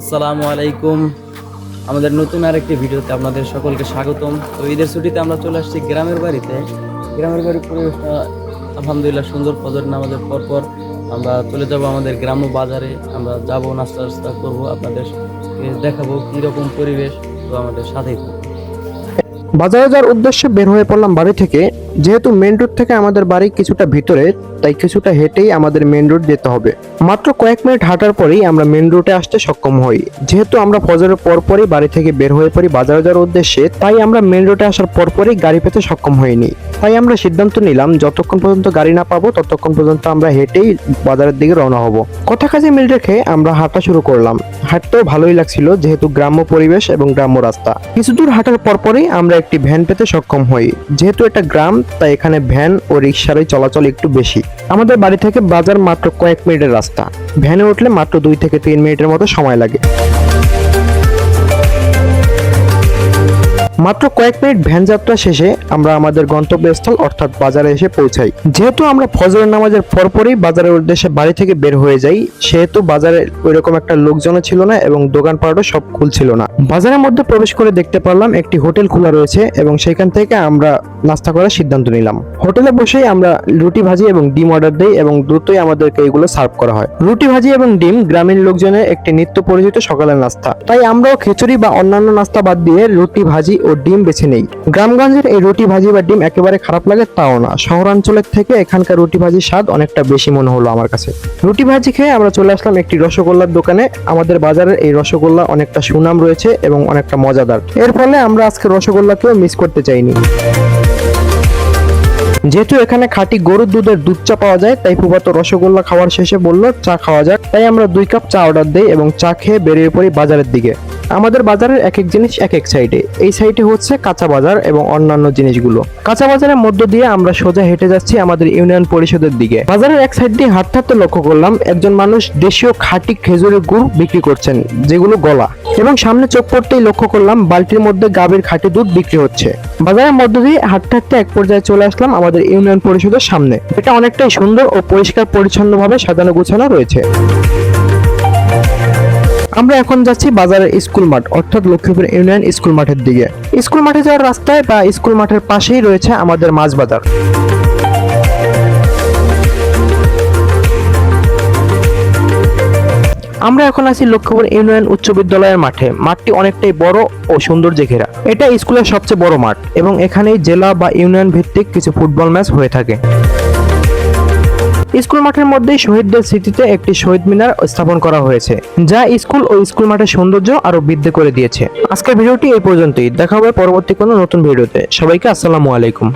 আসসালামু আলাইকুম। আমাদের নতুন আরেকটি ভিডিওতে আপনাদের সকলকে স্বাগতম। তো ঈদের ছুটিতে আমরা চলে আসছি গ্রামের বাড়িতে। গ্রামের বাড়ির পরিবেশটা আলহামদুলিল্লাহ সুন্দর। ফজর আমাদের পরপর আমরা চলে যাব আমাদের গ্রাম্য বাজারে। আমরা যাব নাস্তা টাস্তা করব। আপনাদের দেখাবো কীরকম পরিবেশ। তো আমাদের সাথেই থাকুন। বাজারে যাওয়ার উদ্দেশ্যে বের হয়ে পড়লাম বাড়ি থেকে। যেহেতু মেন রোড থেকে আমাদের বাড়ি কিছুটা ভিতরে, তাই কিছুটা হেঁটেই আমাদের মেন রোড যেতে হবে। মাত্র কয়েক মিনিট হাঁটার পরেই আমরা মেন রোডে আসতে সক্ষম হই। যেহেতু আমরা ফজরের পরপরই বাড়ি থেকে বের হয়ে পড়ি বাজারে যাওয়ার উদ্দেশ্যে, তাই আমরা মেন রোডে আসার পরপরই গাড়ি পেতে সক্ষম হইনি। তাই আমরা সিদ্ধান্ত নিলাম, যতক্ষণ পর্যন্ত গাড়ি না পাবো, ততক্ষণ পর্যন্ত আমরা হেঁটেই বাজারের দিকে রওনা হব। কথা কাজে মিল রেখে আমরা হাঁটা শুরু করলাম। হাঁটতেও ভালোই লাগছিল, যেহেতু গ্রাম্য পরিবেশ এবং গ্রাম্য রাস্তা। কিছু দূর হাঁটার পরপরই আমরা একটি ভ্যান পেতে সক্ষম হই। যেহেতু এটা গ্রাম, তাই এখানে ভ্যান ও রিক্সারই চলাচল একটু বেশি। আমাদের বাড়ি থেকে বাজার মাত্র কয়েক মিনিটের রাস্তা। ভ্যানে উঠলে মাত্র দুই থেকে তিন মিনিটের মতো সময় লাগে। মাত্র কয়েক মিনিট ভ্যান যাত্রা শেষে আমরা আমাদের গন্তব্যস্থল অর্থাৎ বাজারে এসে পৌঁছাই। যেহেতু আমরা ফজরের নামাজের পরপরই বাজারের উদ্দেশ্যে বাড়ি থেকে বের হয়ে যাই, সেহেতু বাজারে ওইরকম একটা লোকজনও ছিল না এবং দোকানপাটও সব খুলছিল না। বাজারের মধ্যে প্রবেশ করে দেখতে পারলাম একটি হোটেল খোলা রয়েছে এবং সেখান থেকে আমরা নাস্তা করার সিদ্ধান্ত নিলাম। হোটেলে বসেই আমরা রুটি ভাজি এবং ডিম অর্ডার দিই এবং দ্রুতই আমাদেরকে এগুলো সার্ভ করা হয়। রুটি ভাজি এবং ডিম গ্রামীণ লোকজনের একটি নিত্য পরিচিত সকালের নাস্তা। তাই আমরাও খিচুড়ি বা অন্যান্য নাস্তা বাদ দিয়ে রুটি ভাজি ও ডিম বেছে নেই। গ্রামগঞ্জের এই রুটি ভাজি বা ডিম একেবারে খারাপ লাগে তাও না। শহরাঞ্চলের থেকে এখানকার রুটি ভাজির স্বাদ অনেকটা বেশি মনে হলো আমার কাছে। রুটি ভাজি খেয়ে আমরা চলে আসলাম একটি রসগোল্লার দোকানে। আমাদের বাজারের এই রসগোল্লা অনেকটা সুনাম রয়েছে এবং অনেকটা মজাদার। এর ফলে আমরা আজকে রসগোল্লাকেও মিস করতে চাইনি। যেহেতু এখানে খাঁটি গরুর দুধের দুধ চা পাওয়া যায়, তাই ফুফাতো রসগোল্লা খাওয়ার শেষে বলল, চা খাওয়া যাক। তাই আমরা দুই কাপ চা অর্ডার দিই এবং চা খেয়ে বেরিয়ে পড়ি বাজারের দিকে। আমাদের বাজারের এক এক জিনিস এক এক সাইডে। এই সাইডে হচ্ছে কাঁচা বাজার এবং অন্যান্য জিনিসগুলো। কাঁচা বাজারের মধ্য দিয়ে আমরা সোজা হেঁটে যাচ্ছি আমাদের ইউনিয়ন পরিষদের দিকে। বাজারের এক সাইড দিয়ে হাঁটতে হাঁটতে লক্ষ্য করলাম, একজন মানুষ দেশীয় খাঁটি খেজুরের গুড় বিক্রি করছেন, যেগুলো গলা। এবং সামনে চোখ পড়তেই লক্ষ্য করলাম, বালতির মধ্যে গাভীর খাঁটি দুধ বিক্রি হচ্ছে। বাজারের মধ্য দিয়ে হাঁটতে হাঁটতে এক পর্যায়ে চলে আসলাম আমাদের ইউনিয়ন পরিষদের সামনে। এটা অনেকটাই সুন্দর ও পরিষ্কার পরিচ্ছন্নভাবে সাজানো গোছানো রয়েছে। আমরা এখন যাচ্ছি বাজারের স্কুল মাঠ, অর্থাৎ লক্ষ্মীপুর ইউনিয়ন স্কুল মাঠের দিকে। স্কুল মাঠে যাওয়ার রাস্তায় বা স্কুল মাঠের পাশেই রয়েছে আমাদের মাছ বাজার। আমরা এখন আছি লক্ষ্মীপুর ইউনিয়ন উচ্চ বিদ্যালয়ের মাঠে। মাঠটি অনেকটাই বড় ও সৌন্দর্যে ঘেরা। এটা স্কুলের সবচেয়ে বড় মাঠ এবং এখানেই জেলা বা ইউনিয়ন ভিত্তিক কিছু ফুটবল ম্যাচ হয়ে থাকে। স্কুল মাঠের মধ্যেই শহীদদের স্মৃতিতে একটি শহীদ মিনার স্থাপন করা হয়েছে, যা স্কুল ও স্কুল মাঠের সৌন্দর্য আরও বৃদ্ধি করে দিয়েছে। আজকের ভিডিওটি এই পর্যন্তই। দেখা হবে পরবর্তী কোনো নতুন ভিডিওতে। সবাইকে আসসালামু আলাইকুম।